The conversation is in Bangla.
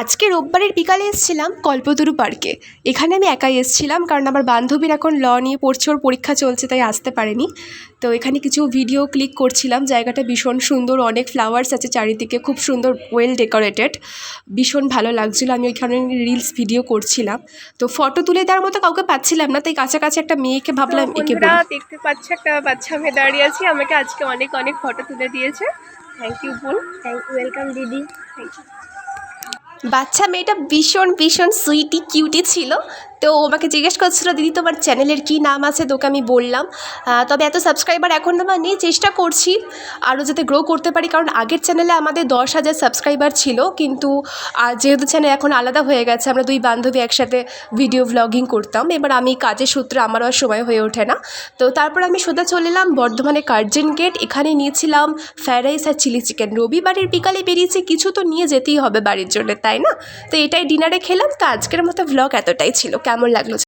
আজকে রোববারের বিকালে এসেছিলাম কল্পতরু পার্কে। এখানে আমি একাই এসেছিলাম কারণ আমার বান্ধবীর এখন ল নিয়ে পড়ছে ওর পরীক্ষা চলছে তাই আসতে পারেনি। তো এখানে কিছু ভিডিও ক্লিক করছিলাম জায়গাটা ভীষণ সুন্দর অনেক ফ্লাওয়ার্স আছে চারিদিকে খুব সুন্দর ওয়েল ডেকোরেটেড ভীষণ ভালো লাগছিল। আমি ওইখানে রিলস ভিডিও করছিলাম। তো ফটো তুলে দেওয়ার মতো কাউকে পাচ্ছিলাম না তাই কাছাকাছি একটা মেয়েকে ভাবলাম একে দেখতে পাচ্ছ একটা বাচ্চা মেয়ে দাঁড়িয়ে আছি আমাকে আজকে অনেক অনেক ফটো তুলে দিয়েছে। থ্যাংক ইউ বোন থ্যাংক ইউ ওয়েলকাম দিদি। থ্যাংক ইউ বাচ্চা মেয়েটা ভীষণ ভীষণ সুইটি কিউটি ছিল। তো ও আমাকে জিজ্ঞেস করছিল, দিদি, তোমার চ্যানেলের কী নাম আছে? তোকে আমি বললাম তবে এত সাবস্ক্রাইবার এখন আমার নেই, চেষ্টা করছি আরও যাতে গ্রো করতে পারি, কারণ আগের চ্যানেলে আমাদের দশ হাজার সাবস্ক্রাইবার ছিল, কিন্তু যেহেতু চ্যানেল এখন আলাদা হয়ে গেছে, আমরা দুই বান্ধবী একসাথে ভিডিও ব্লগিং করতাম, এবার আমি কাজের সূত্রে আমারও আর সময় হয়ে ওঠে না। তো তারপর আমি সোজা চলে এলাম বর্ধমানে কার্জন গেট এখানে নিয়েছিলাম ফ্রাইড রাইস আর চিলি চিকেন রবিবারের বিকালে বেরিয়েছি, কিছু তো নিয়ে যেতেই হবে বাড়ির জন্য, তাই না? তো এটাই ডিনারে খেলাম, তো আজকের মতো ভ্লগ এতটাই ছিল। কেমন লাগলো